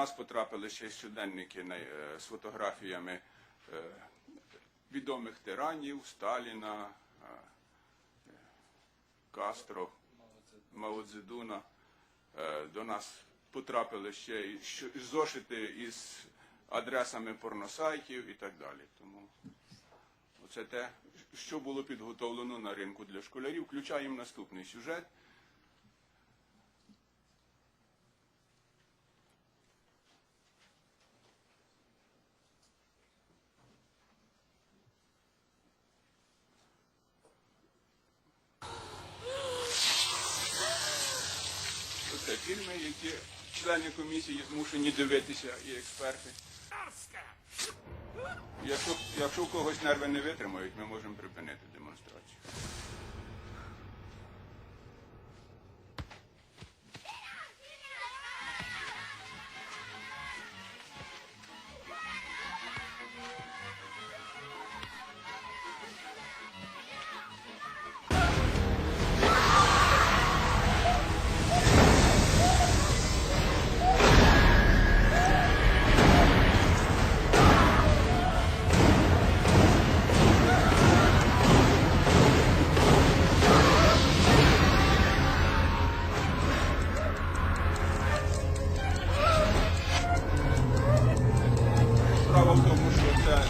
нас потрапили ще щоденники е, з фотографіями е, відомих тиранів Сталіна, е, Кастро, Мао Цзедуна. Е, До нас потрапили ще зошити із адресами порносайтів і так далі. Тому це те, що було підготовлено на ринку для школярів. Включаємо наступний сюжет. Це фільми, які члени комісії змушені дивитися і експерти. Якщо, якщо у когось нерви не витримають, ми можемо припинити демонстрацію. Справа в тому, що це е,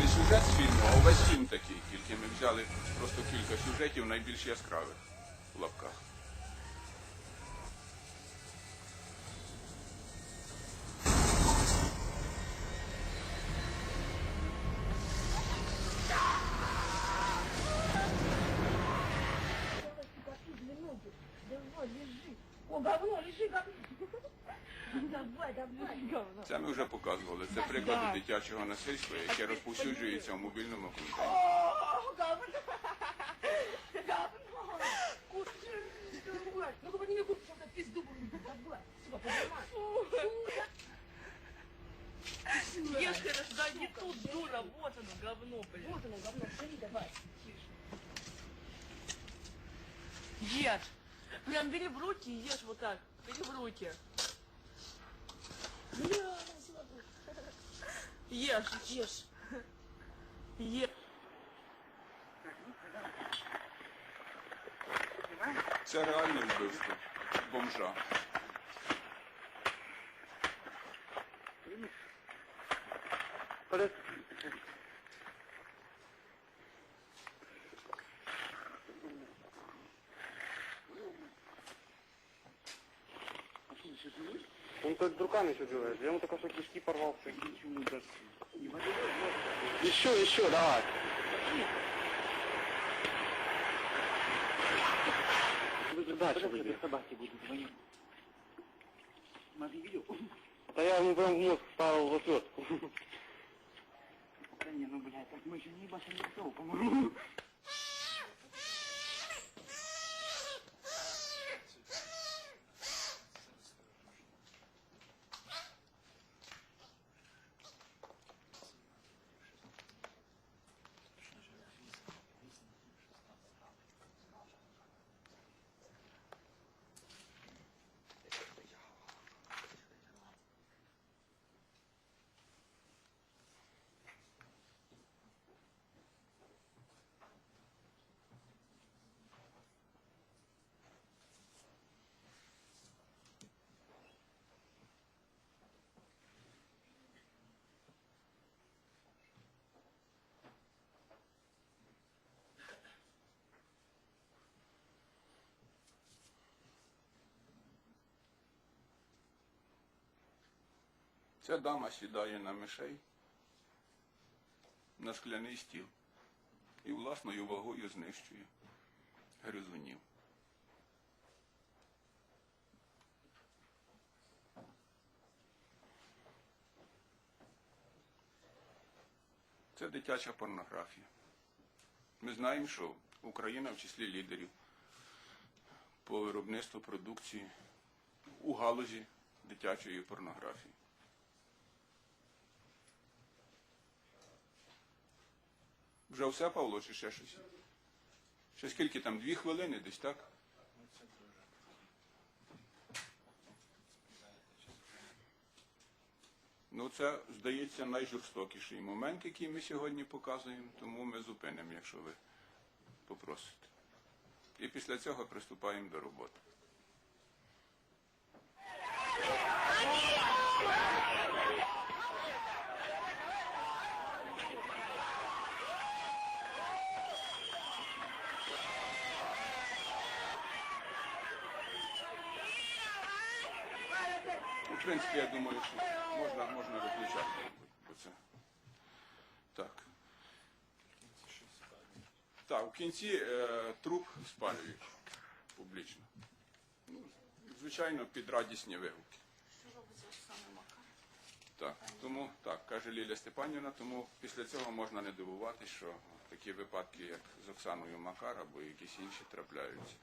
не сюжет з фільму, а увесь фільм такий. Тільки ми взяли просто кілька сюжетів найбільш яскравих в лапках. Давай. О, говно, лежи, говно. Давай, давай. Говно. Це ми вже показували. Це приклади дитячого насильства, яке розповсюджується в мобільному контенті. О, говно. Говно. Кушай, давай. Ну-ка, подними руку, чтобы на пизду было. Давай. Сука, поднимай. Сука. Ешь, да не тут, дура, вот оно, говно, блин. Вот оно, говно, жри, давай. Ешь. Прям бери в руки и ешь вот так. Бери в руки. Бля, Ешь, ешь. Ешь. Це реальне вбивство бомжа. Он как руками еще делает. Я ему только что кишки порвал. все. Еще, еще, давай. Дальше выйди. собаки будут звонить. Смотри, видео? Да я ему прям в мозг вставил в отвертку. Да не, ну, блядь, так мы еще не ебашим лицо, по-моему. Ця дама сідає на мишей на скляний стіл і власною вагою знищує гризунів. Це дитяча порнографія. Ми знаємо, що Україна в числі лідерів по виробництву продукції у галузі дитячої порнографії. Вже все, Павло, чи ще щось? Ще скільки там? Дві хвилини десь, так? Ну, це, здається, найжорстокіший момент, який ми сьогодні показуємо, тому ми зупинимо, якщо ви попросите. І після цього приступаємо до роботи. В принципі, я думаю, що можна, можна виключати. бо це. Так. Так, в кінці е, труп спалюють публічно. Ну, звичайно, під радісні вигуки. Що робиться саме Макар? Так, тому так, каже Лілія Степанівна, тому після цього можна не дивуватися, що такі випадки, як з Оксаною Макар або якісь інші трапляються.